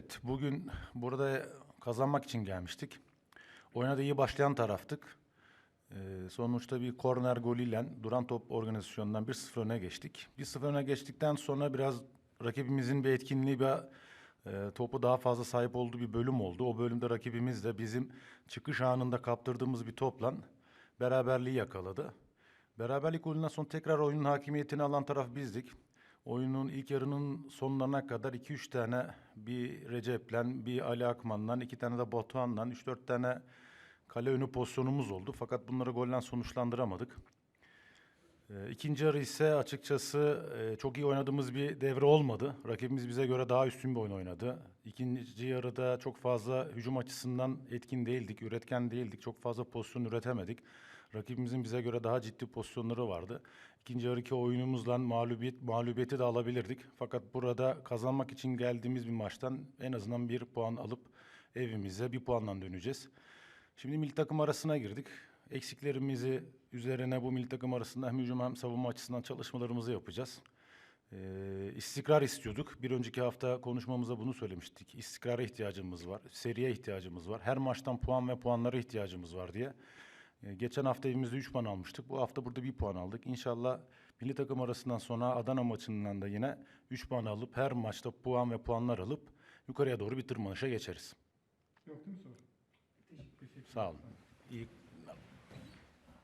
Evet, bugün burada kazanmak için gelmiştik. Oyuna da iyi başlayan taraftık. Ee, sonuçta bir korner golüyle duran top organizasyonundan 1-0 öne geçtik. 1-0 öne geçtikten sonra biraz rakibimizin bir etkinliği ve e, topu daha fazla sahip olduğu bir bölüm oldu. O bölümde rakibimiz de bizim çıkış anında kaptırdığımız bir topla beraberliği yakaladı. Beraberlik golünden sonra tekrar oyunun hakimiyetini alan taraf bizdik. Oyunun ilk yarının sonlarına kadar 2-3 tane bir Recep'len, bir Ali Akman'dan, iki tane de Batuhan'dan, 3-4 tane kale önü pozisyonumuz oldu. Fakat bunları golden sonuçlandıramadık. Ee, İkinci yarı ise açıkçası e, çok iyi oynadığımız bir devre olmadı. Rakibimiz bize göre daha üstün bir oyun oynadı. İkinci yarıda çok fazla hücum açısından etkin değildik, üretken değildik. Çok fazla pozisyon üretemedik. Rakibimizin bize göre daha ciddi pozisyonları vardı. İkinci yarıki oyunumuzla mağlubiyet, mağlubiyeti de alabilirdik. Fakat burada kazanmak için geldiğimiz bir maçtan en azından bir puan alıp evimize bir puanla döneceğiz. Şimdi milli takım arasına girdik. Eksiklerimizi üzerine bu milli takım arasında hem hücum hem savunma açısından çalışmalarımızı yapacağız. Ee, istikrar istiyorduk. Bir önceki hafta konuşmamızda bunu söylemiştik. İstikrara ihtiyacımız var, seriye ihtiyacımız var. Her maçtan puan ve puanlara ihtiyacımız var diye. Ee, geçen hafta evimizde 3 puan almıştık. Bu hafta burada bir puan aldık. İnşallah milli takım arasından sonra Adana maçından da yine 3 puan alıp her maçta puan ve puanlar alıp yukarıya doğru bir tırmanışa geçeriz. Yok değil mi soru? Sağ olun. İyi